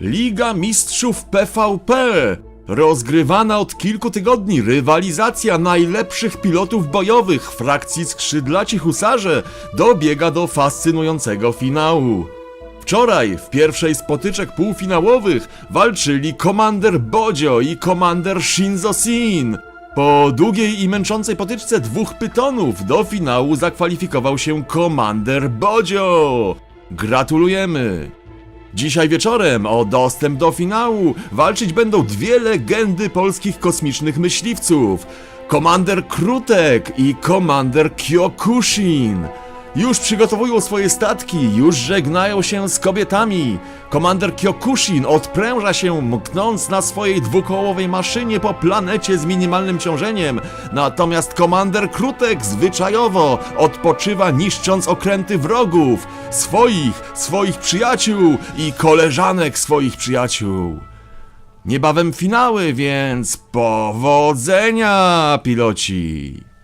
Liga Mistrzów PvP. Rozgrywana od kilku tygodni rywalizacja najlepszych pilotów bojowych frakcji skrzydlaci husarze dobiega do fascynującego finału. Wczoraj w pierwszej z potyczek półfinałowych walczyli komander Bodzio i komander Shinzo Sin. Po długiej i męczącej potyczce dwóch pytonów do finału zakwalifikował się komander Bodzio. Gratulujemy! Dzisiaj wieczorem o dostęp do finału walczyć będą dwie legendy polskich kosmicznych myśliwców. Komander Krutek i komander Kyokushin. Już przygotowują swoje statki, już żegnają się z kobietami. Komander Kyokushin odpręża się, mknąc na swojej dwukołowej maszynie po planecie z minimalnym ciążeniem. Natomiast komander Krutek zwyczajowo odpoczywa niszcząc okręty wrogów, swoich, swoich przyjaciół i koleżanek swoich przyjaciół. Niebawem finały, więc powodzenia, piloci!